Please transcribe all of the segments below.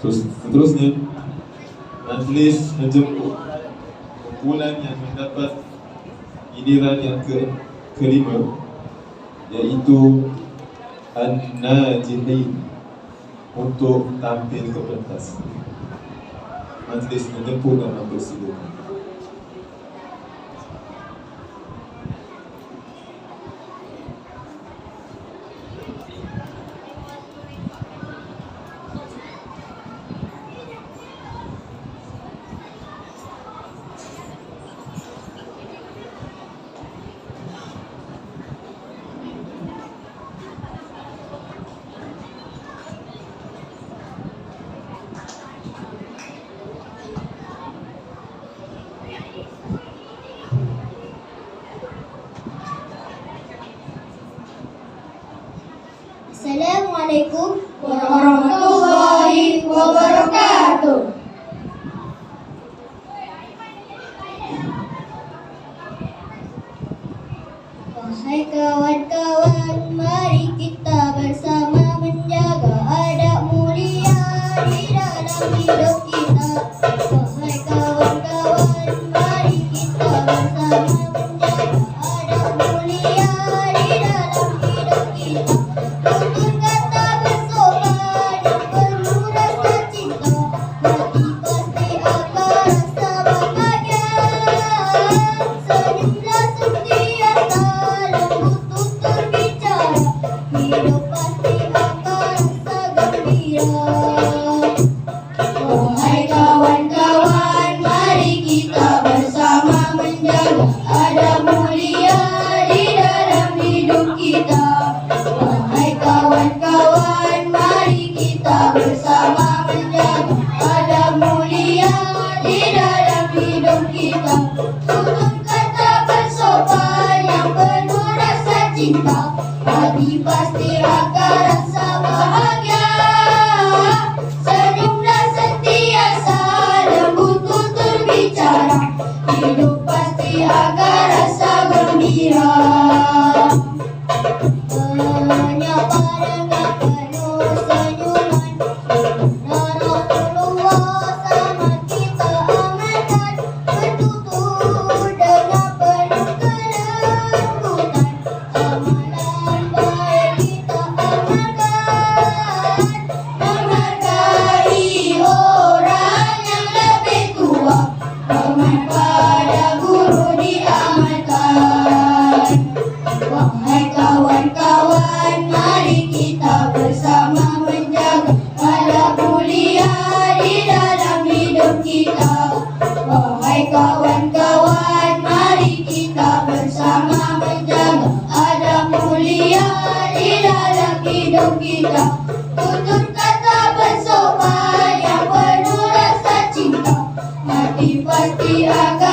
Terus seterusnya Majlis menjemput Kumpulan yang mendapat Giliran yang ke kelima Iaitu An-Najihin Untuk tampil ke pentas. Majlis menjemput dan mempersilakan Assalamualaikum warahmatullahi wabarakatuh. Wahai kawan-kawan, mari kita bersama. cinta Hati pasti akan rasa bahagia Senyumlah sentiasa Lembut tutur bicara Hidup pasti akan rasa gembira Yeah. वाटी डोकीला तुझून कथा बसोबा या पडू रसा चिंता माती पाती आगा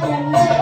Thank you.